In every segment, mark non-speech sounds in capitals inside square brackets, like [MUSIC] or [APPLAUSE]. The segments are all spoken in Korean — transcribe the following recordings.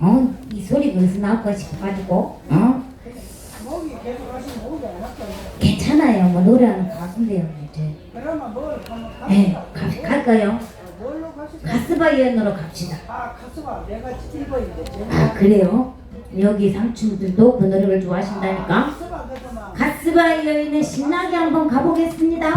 어? 이 소리가 어디서 나올까 싶어가지고 어? 괜찮아요 뭐 노래하는 가수인데요 이제 그러면 뭘 한번 네. 가, 갈까요? 뭘로 가실까? 가스바이언으로 갑시다 아, 가수가 내가 일본인데. 아 그래요? 여기 삼촌들도 그 노래를 좋아하신다니까 가수가 그러면 가스바이어인의 신나게 한번 가보겠습니다.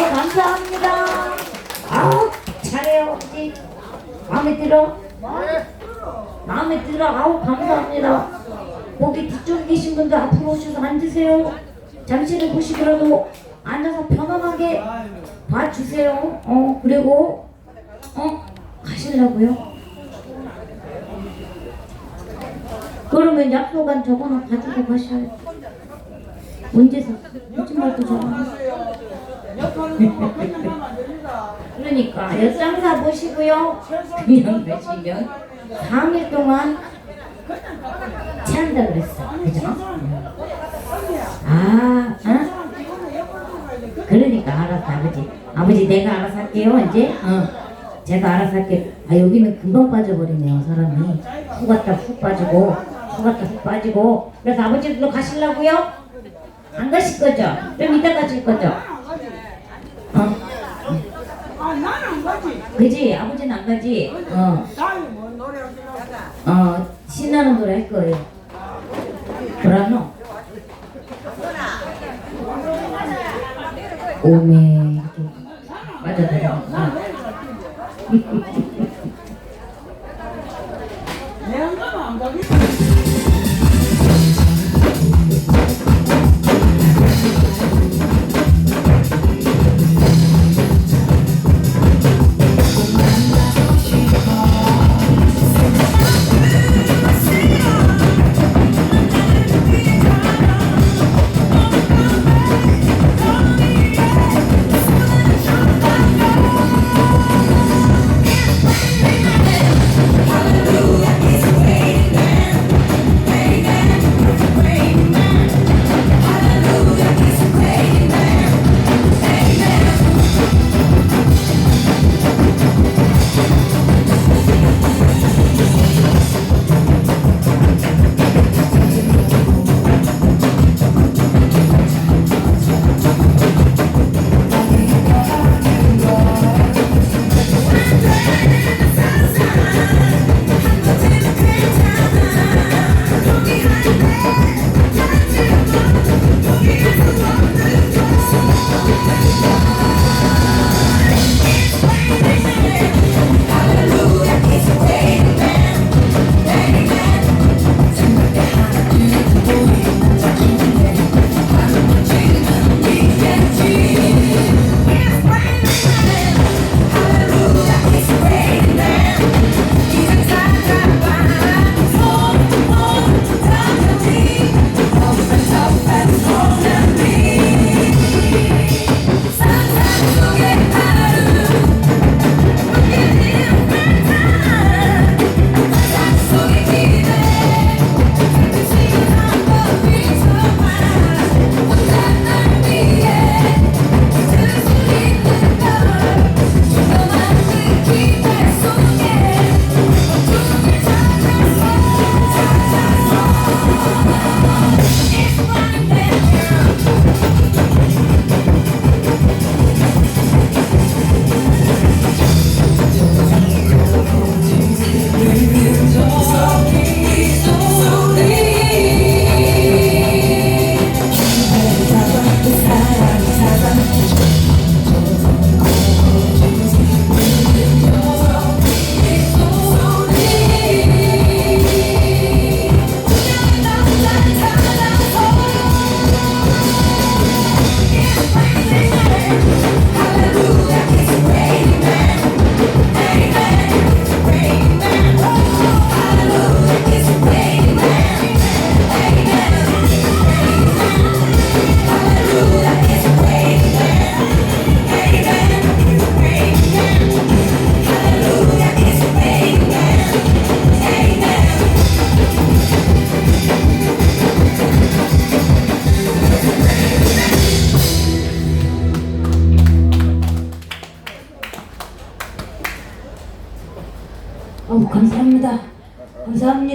아우 감사합니다. 아우 잘해요 아버지. 마음에 들어? 마음에 들어. 아우 감사합니다. 거기 뒤쪽에 계신 분들 앞으로 오셔서 앉으세요. 잠시를 보시더라도 앉아서 편안하게 봐주세요. 어 그리고 어 가시려고요? 그러면 약속한 저거는 가지고 가셔요. 언제서? 요즘 말도 좋아. 그러니까 엿장사 보시고요. 그냥 가시면 3일 동안 체한다 그랬어. 그죠? 아, 어? 그러니까 알았어 아버지. 아버지 내가 알아서 할게요 이제. 어. 제가 알아서 할게. 아 여기는 금방 빠져버리네요 사람이. 후 갔다 훅 빠지고 후 갔다 훅 빠지고. 그래서 아버지도 가시려고요? 안 가실 거죠? 그럼 이따 가실 거죠? 어? 아, 나는 안 가지. 그지? 아버지는 안 가지? 어. 나이 뭐 노래. 어, 신나는 노래 할 거예요. 브라노. 오메. 맞아, 맞아.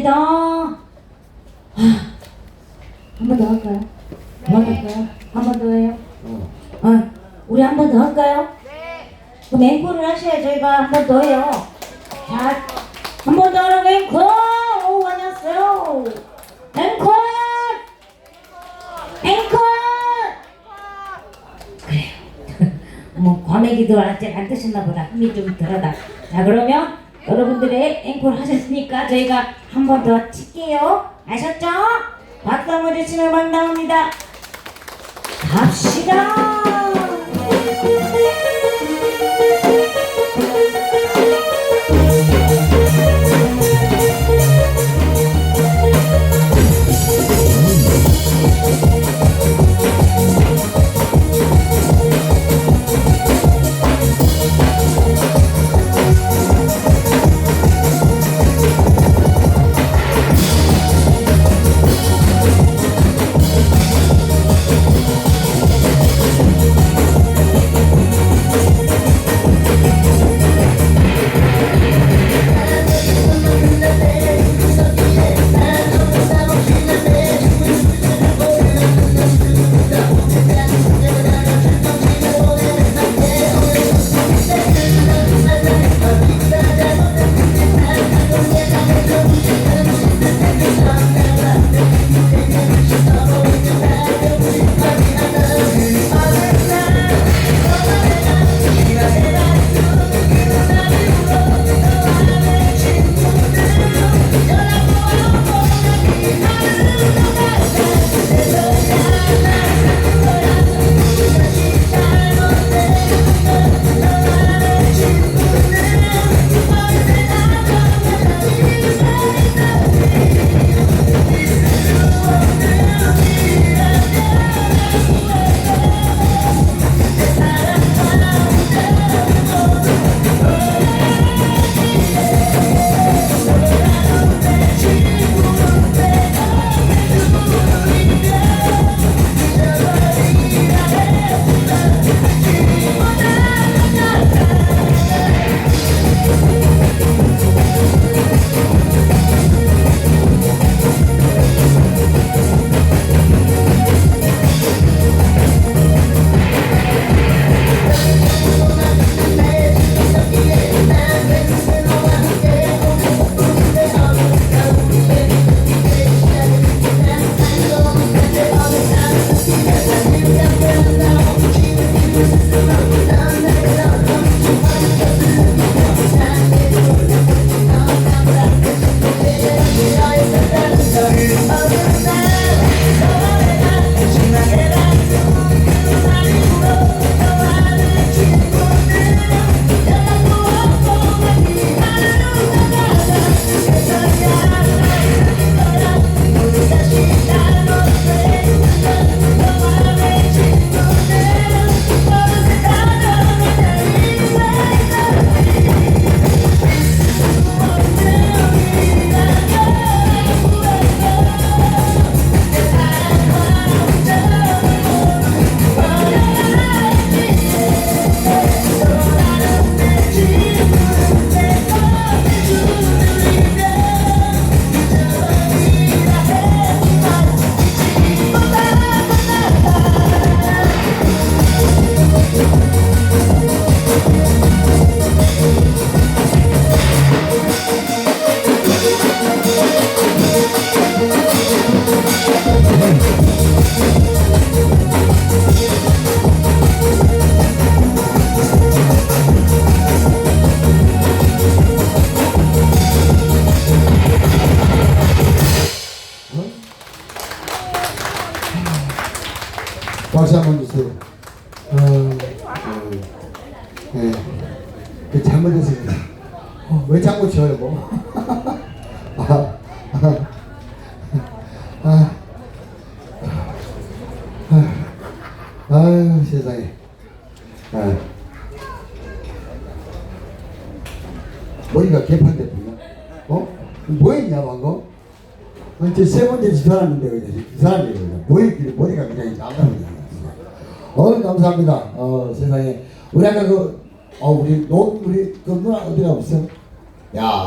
감사합니다. 한 번 더 할까요? 한 번 더 할까요? 한 번 더 해요? 어. 아, 우리 한 번 더 할까요? 네. 그럼 앵콜을 하셔야 저희가 한 번 더 해요. 자, 한 번 더 하라고 앵콜! 오, 안녕하세요. 앵콜! 앵콜! 그래요. [LAUGHS] 뭐, 과메기도 아직 안 드셨나 보다. 힘이 좀 덜하다. 자, 그러면 여러분들의 앵콜 하셨으니까 저희가 한 번 더 칠게요. 아셨죠? 박수 한번 주시면 막 나옵니다. 갑시다. 박수 한번 주세요. 어, 어, 네. 그 잘못했습니다. 어, 왜 자꾸 저요, 뭐? [LAUGHS] 아, 아, 아, 아, 아유, 세상에. 아. 머리가 개판데, 보냐? 어? 뭐 했냐, 방금? 이제 세 번째 지사람인데 이 사람이 그냥 머리 머리가 그냥 나가는 어 감사합니다. 어 세상에 우리 아까 그 어 우리 노 우리 그 누나 어디가 없어? 야